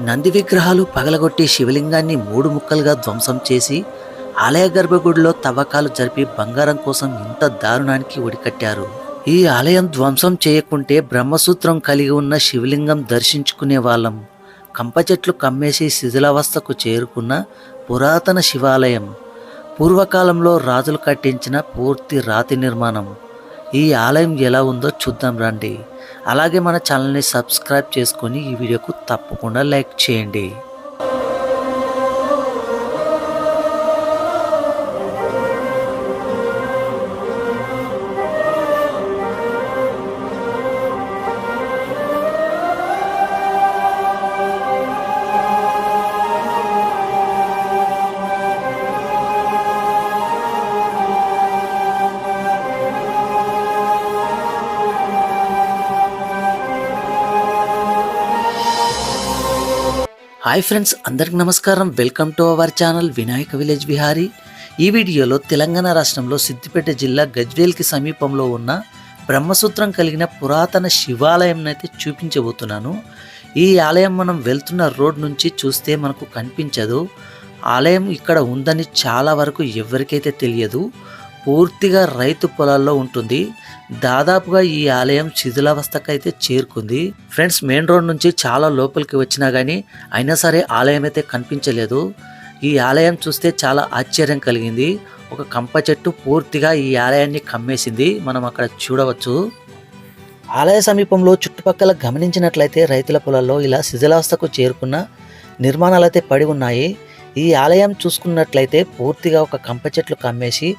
నంది విగ్రహాలు పగలగొట్టి శివలింగాన్ని మూడు ముక్కలుగా ధ్వంసం చేసి ఆలయ గర్భగుడిలో తవ్వకాలు జరిపి బంగారం కోసం ఇంత దారుణానికి ఒడికట్టారు. ఈ ఆలయం ధ్వంసం చేయకుంటే బ్రహ్మసూత్రం కలిగి ఉన్న శివలింగం దర్శించుకునే వాళ్ళం. కంప చెట్లు కమ్మేసి శిథిలావస్థకు చేరుకున్న పురాతన శివాలయం. పూర్వకాలంలో రాజులు కట్టించిన పూర్తి రాతి నిర్మాణం. ఈ ఆలయం ఎలా ఉందో చూద్దాం రండి. అలాగే మన ఛానల్ని సబ్స్క్రైబ్ చేసుకొని ఈ వీడియోకు తప్పకుండా లైక్ చేయండి. హాయ్ ఫ్రెండ్స్ అందరికి నమస్కారం. Welcome to our channel Vinayaka village Vihari. ఈ వీడియోలో తెలంగాణ రాష్ట్రంలో సిద్దిపేట జిల్లా గజ్వేల్కి సమీపంలో ఉన్న బ్రహ్మసూత్రం కలిగిన పురాతన శివాలయం అయితే చూపించబోతున్నాను. ఈ ఆలయం మనం వెళ్తున్న రోడ్ నుంచి చూస్తే మనకు కనిపించదు. ఆలయం ఇక్కడ ఉందని చాలా వరకు ఎవరికైతే తెలియదు. పూర్తిగా రైతు పొలాల్లో ఉంటుంది. దాదాపుగా ఈ ఆలయం శిథిలావస్థకైతే చేరుకుంది. ఫ్రెండ్స్ మెయిన్ రోడ్ నుంచి చాలా లోపలికి వచ్చినా కానీ అయినా సరే ఆలయం అయితే కనిపించలేదు. ఈ ఆలయం చూస్తే చాలా ఆశ్చర్యం కలిగింది. ఒక కంప చెట్టు పూర్తిగా ఈ ఆలయాన్ని కమ్మేసింది. మనం అక్కడ చూడవచ్చు. ఆలయ సమీపంలో చుట్టుపక్కల గమనించినట్లయితే రైతుల పొలాల్లో ఇలా శిథిలావస్థకు చేరుకున్న నిర్మాణాలు అయితే పడి ఉన్నాయి. ఈ ఆలయం చూసుకున్నట్లయితే పూర్తిగా ఒక కంప చెట్లు కమ్మేసి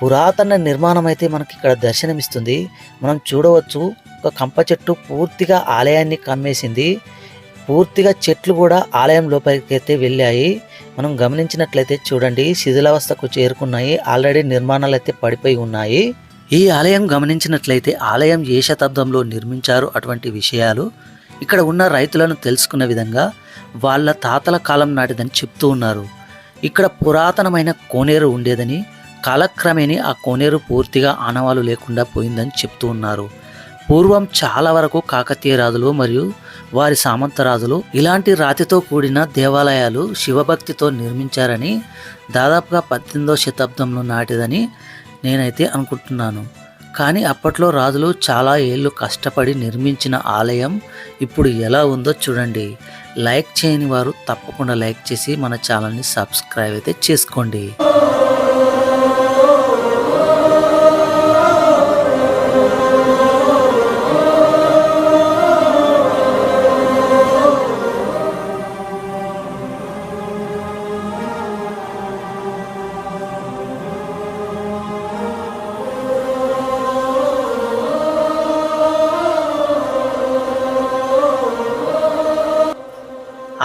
పురాతన నిర్మాణం అయితే మనకి ఇక్కడ దర్శనమిస్తుంది. మనం చూడవచ్చు ఒక కంప చెట్టు పూర్తిగా ఆలయాన్ని కమ్మేసింది. పూర్తిగా చెట్లు కూడా ఆలయం లోపలికి అయితే వెళ్ళాయి. మనం గమనించినట్లయితే చూడండి శిథిలావస్థకు చేరుకున్నాయి. ఆల్రెడీ నిర్మాణాలు అయితే పడిపోయి ఉన్నాయి. ఈ ఆలయం గమనించినట్లయితే ఆలయం ఏ శతాబ్దంలో నిర్మించారు అటువంటి విషయాలు ఇక్కడ ఉన్న రైతులను తెలుసుకున్న విధంగా వాళ్ళ తాతల కాలం నాటిదని చెప్తూ ఉన్నారు. ఇక్కడ పురాతనమైన కోనేరు ఉండేదని కాలక్రమేణి ఆ కోనేరు పూర్తిగా ఆనవాలు లేకుండా పోయిందని చెప్తూ ఉన్నారు. పూర్వం చాలా వరకు కాకతీయ రాజులు మరియు వారి సామంత రాజులు ఇలాంటి రాతితో కూడిన దేవాలయాలు శివభక్తితో నిర్మించారని దాదాపుగా పద్దెనిమిదో శతాబ్దంలో నాటిదని నేనైతే అనుకుంటున్నాను. కానీ అప్పట్లో రాజులు చాలా ఏళ్ళు కష్టపడి నిర్మించిన ఆలయం ఇప్పుడు ఎలా ఉందో చూడండి. లైక్ చేయని వారు తప్పకుండా లైక్ చేసి మన ఛానల్ని సబ్స్క్రైబ్ అయితే చేసుకోండి.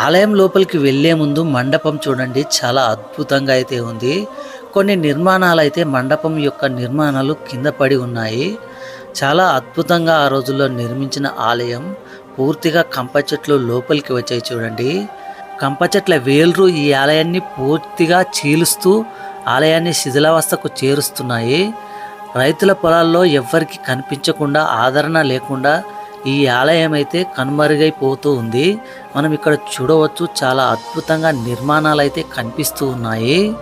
ఆలయం లోపలికి వెళ్ళే ముందు మండపం చూడండి చాలా అద్భుతంగా అయితే ఉంది. కొన్ని నిర్మాణాలు అయితే మండపం యొక్క నిర్మాణాలు కింద పడి ఉన్నాయి. చాలా అద్భుతంగా ఆ రోజుల్లో నిర్మించిన ఆలయం పూర్తిగా కంప చెట్లు లోపలికి వచ్చాయి చూడండి. కంప చెట్ల వేలురు ఈ ఆలయాన్ని పూర్తిగా చీలుస్తూ ఆలయాన్ని శిథిలావస్థకు చేరుస్తున్నాయి. రైతుల పొలాల్లో ఎవ్వరికి కనిపించకుండా ఆదరణ లేకుండా ఈ ఆలయం అయితే కనుమరుగైపోతూ ఉంది. మనం ఇక్కడ చూడవచ్చు చాలా అద్భుతంగా నిర్మాణాలు అయితే కనిపిస్తూ ఉన్నాయి.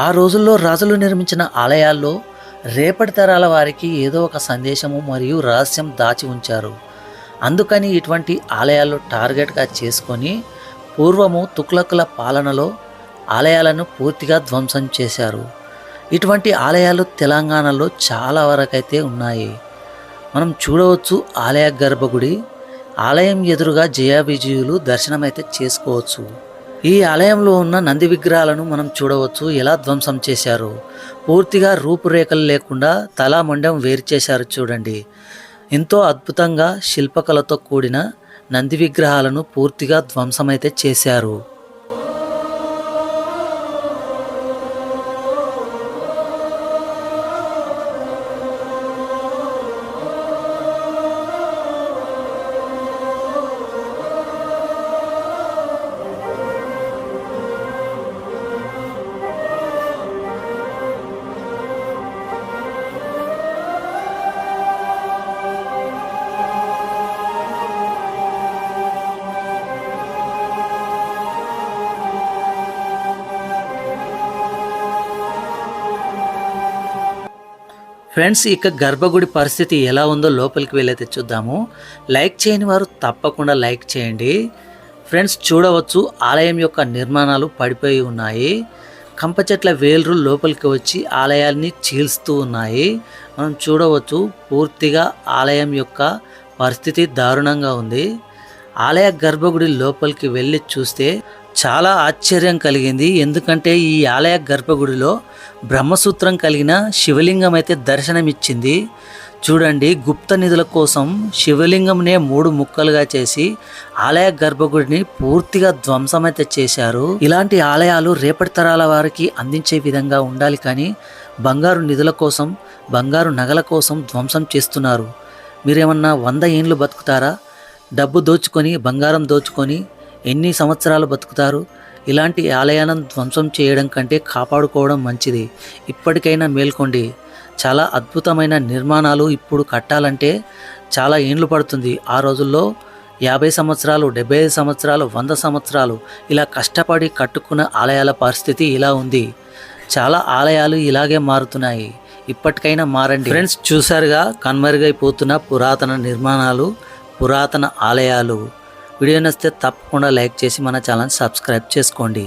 ఆ రోజుల్లో రాజులు నిర్మించిన ఆలయాల్లో రేపటి తరాల వారికి ఏదో ఒక సందేశము మరియు రహస్యం దాచి ఉంచారు. అందుకని ఇటువంటి ఆలయాలు టార్గెట్గా చేసుకొని పూర్వము తుక్లకుల పాలనలో ఆలయాలను పూర్తిగా ధ్వంసం చేశారు. ఇటువంటి ఆలయాలు తెలంగాణలో చాలా వరకైతే ఉన్నాయి. మనం చూడవచ్చు ఆలయ గర్భగుడి ఆలయం ఎదురుగా జయ విజయులు దర్శనమైతే చేసుకోవచ్చు. ఈ ఆలయంలో ఉన్న నంది విగ్రహాలను మనం చూడవచ్చు. ఎలా ధ్వంసం చేశారు? పూర్తిగా రూపురేఖలు లేకుండా తలామండం వేరు చేశారు చూడండి. ఎంతో అద్భుతంగా శిల్పకళతో కూడిన నంది విగ్రహాలను పూర్తిగా ధ్వంసమైతే చేశారు. ఫ్రెండ్స్ ఇక గర్భగుడి పరిస్థితి ఎలా ఉందో లోపలికి వెళ్ళైతే చూద్దాము. లైక్ చేయని వారు తప్పకుండా లైక్ చేయండి. ఫ్రెండ్స్ చూడవచ్చు ఆలయం యొక్క నిర్మాణాలు పడిపోయి ఉన్నాయి. కంప చెట్ల వేలురు లోపలికి వచ్చి ఆలయాన్ని చీల్స్తూ ఉన్నాయి. మనం చూడవచ్చు పూర్తిగా ఆలయం యొక్క పరిస్థితి దారుణంగా ఉంది. ఆలయ గర్భగుడి లోపలికి వెళ్ళి చూస్తే చాలా ఆశ్చర్యం కలిగింది. ఎందుకంటే ఈ ఆలయ గర్భగుడిలో బ్రహ్మసూత్రం కలిగిన శివలింగం అయితే దర్శనమిచ్చింది. చూడండి గుప్త నిధుల కోసం శివలింగంనే మూడు ముక్కలుగా చేసి ఆలయ గర్భగుడిని పూర్తిగా ధ్వంసమైతే చేశారు. ఇలాంటి ఆలయాలు రేపటి తరాల వారికి అందించే విధంగా ఉండాలి కానీ బంగారు నిధుల కోసం బంగారు నగల కోసం ధ్వంసం చేస్తున్నారు. మీరేమన్నా వంద ఏండ్లు బతుకుతారా? డబ్బు దోచుకొని బంగారం దోచుకొని ఎన్ని సంవత్సరాలు బతుకుతారు? ఇలాంటి ఆలయాలను ధ్వంసం చేయడం కంటే కాపాడుకోవడం మంచిది. ఇప్పటికైనా మేల్కోండి. చాలా అద్భుతమైన నిర్మాణాలు ఇప్పుడు కట్టాలంటే చాలా ఏండ్లు పడుతుంది. ఆ రోజుల్లో యాభై సంవత్సరాలు డెబ్బై ఐదు సంవత్సరాలు వంద సంవత్సరాలు ఇలా కష్టపడి కట్టుకున్న ఆలయాల పరిస్థితి ఇలా ఉంది. చాలా ఆలయాలు ఇలాగే మారుతున్నాయి. ఇప్పటికైనా మారండి. ఫ్రెండ్స్ చూసారుగా కనుమరుగైపోతున్న పురాతన నిర్మాణాలు. పురాతన ఆలయాలు. వీడియో నచ్చితే తప్పకుండా లైక్ చేసి మన ఛానల్ సబ్స్క్రైబ్ చేసుకోండి.